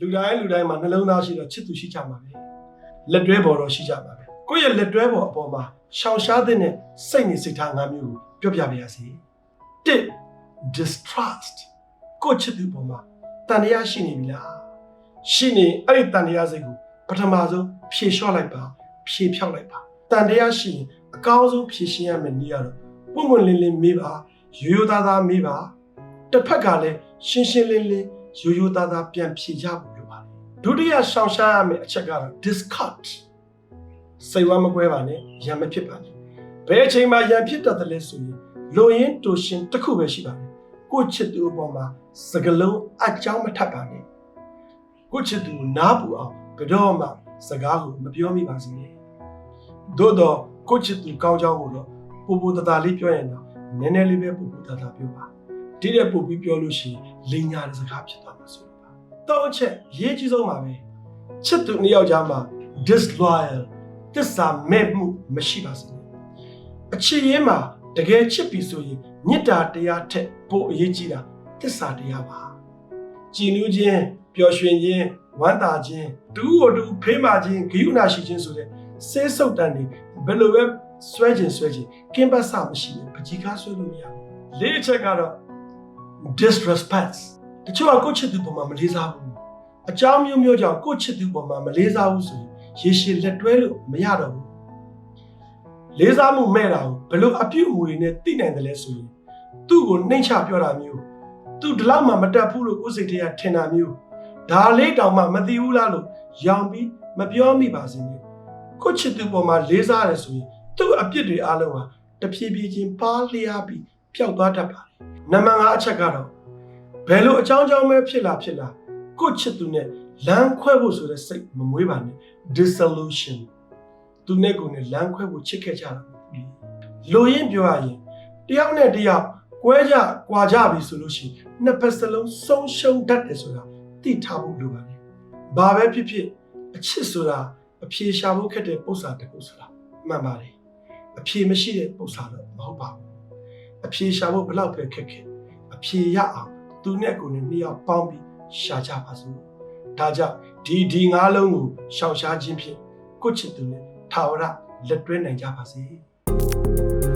လူတိုင်းလူတိုင်းမှာနှလုံးသားရှိတော့ချစ်သူရှိကြမှာပဲလက်တွဲပေါ်တော့ရှိကြမှာပဲကိုယ့်ရဲ့လက်တွဲပေါ်အပေါ်မှာရှောင်ရှားတဲ့နဲ့စိတ်နေစိတ်ထားငါမျိုးကိုပြောပြပါရစေတစ် distrust ကိုယ့်ချစ်သူပေါ်မှာတန်တရားရှိနေပြီလားရှိနေအဲ့ဒီတန်တရားစိတ်ကိုပထမဆုံးဖြေလျှော့လိုက်ပါဖြေဖြောက်လိုက်ပါတန်တရားရှိရင်အကောင်းဆုံးဖြေရှင်းရမယ့်နည်းကတော့ပုံမှန်လင်းလင်းမေးပါရိုးရိုးသားသားမေးပါတစ်ဖက်ကလည်းရှင်းရှင်းလင်းလင်းရိုးရိုးသားသားပြန်ဖြေကြဖို့လိုပါတယ် ဒုတိယရှောင်ရှားရမယ့်အချက်ကတော့ discard စိတ်ဝမ်းမကွဲပါနဲ့ရံမဖြစ်ပါနဲ့ဘယ်အချိန်မှရံဖြစ်တတ်တယ်လဲဆိုရင်လိုရင်းတူရှင်တစ်ခုပဲရှိပါတယ်ကိုယ့်ချစ်သူအပေါ်မှာစကလုံးအကြောင်းမထပ်ပါနဲ့ကိုယ့်ချစ်သူကိုနားပူအောင်ဘယ်တော့မှစကားကိုမပြောမိပါစေနဲ့သို့တော့ကိုယ့်ချစ်သူကောင်းကြောင်းကိုတော့ပူပူတတာလေးပြောရင်တော့နည်းနည်းလေးပဲပူပူတတာပြောပါဒီတဲ့ပူပြီးပြောလို့ရှိရင်လိန်ညာတဲ့စကားဖြစ်သွားမှာဆိုလို့ပါ တော့အချက်ရေးကြီးဆုံးပါပဲချစ်သူနှစ်ယောက်ကြားမှာ disloyal တစ္ဆာမဲ့မှုမရှိပါစေနဲ့အချစ်ရင်းမှာတကယ်ချစ်ပြီဆိုရင်မေတ္တာတရားထက်ပိုအရေးကြီးတာတစ္ဆာတရားပါကြည်နူးခြင်းပျော်ရွှင်ခြင်းဝမ်းသာခြင်းတူကိုတူဖေးမာခြင်းဂရုဏာရှိခြင်းဆိုတဲ့စေးစုပ်တန်တွေဘယ်လိုပဲဆွဲခြင်းဆွဲခြင်းကင်းပတ်ဆမရှိဘူးပကြီးကားဆွဲလို့မရဘူးလေးအချက်ကတော့ disrespect တချို့ကကိုယ့်ချစ်သူပေါ်မှာမလေးစားဘူးအကြောင်းမျိုးမျိုးကြောင့်ကိုယ့်ချစ်သူပေါ်မှာမလေးစားဘူးဆိုရင်ရေရှည်လက်တွဲလို့မရတော့ဘူးလေးစားမှုမဲ့တာကိုဘယ်လိုအပြုတ်အမူတွေနဲ့သိနိုင်တယ်လဲဆိုရင်သူ့ကိုနှိမ့်ချပြောတာမျိုးသူဒီလောက်မှမတက်ဘူးလို့ကိုယ်စိတ်ထဲကထင်တာမျိုးဒါလေးတောင်မှမသိဘူးလားလို့ရောင်ပြီးမပြောမိပါစေနဲ့ကိုယ့်ချစ်သူပေါ်မှာလေးစားရတယ်ဆိုရင်သူ့အပြစ်တွေအားလုံးဟာတဖြည်းဖြည်းချင်းပါလျားပြီးပျောက်သွားတတ်ပါတယ်နံပါတ်5အချက်ကတော့ ဘယ်လိုအကြောင်းကြောင့်ပဲဖြစ်လာဖြစ်လာကိုယ့်ချစ်သူနဲ့လမ်းခွဲဖို့ဆိုတဲ့စိတ်မမွေးပါနဲ့ dissolution သူနဲ့ကိုယ်နဲ့လမ်းခွဲဖို့ချစ်ခဲ့ကြတာမဟုတ်ဘူးလူရင်းပြောရရင်တယောက်နဲ့တယောက်ကွဲကြကွာကြပြီဆိုလို့ရှိရင်နှစ်ဖက်စလုံးဆုံးရှုံးတတ်တယ်ဆိုတာသိထားဖို့လိုပါတယ်ဘာပဲဖြစ်ဖြစ်အချစ်ဆိုတာအဖြေရှာဖို့ခက်တဲ့ပု္ပ္ပာတစ်ခုဆိုတာမှန်ပါတယ်အဖြေမရှိတဲ့ပု္ပ္ပာတော့မဟုတ်ပါဘူးအဖြေရှာဖို့ဘယ်လောက်ပဲခက်ခဲအဖြေရအောင် သူနဲ့ကိုယ်နဲ့နှစ်ယောက်ပေါင်းပြီးရှာကြပါစို့ဒါကြောင့်ဒီဒီငါးလုံးကိုရှောင်ရှားခြင်းဖြင့်ကိုယ့်ချစ်သူနဲ့ထာဝရလက်တွဲနိုင်ကြပါစေ။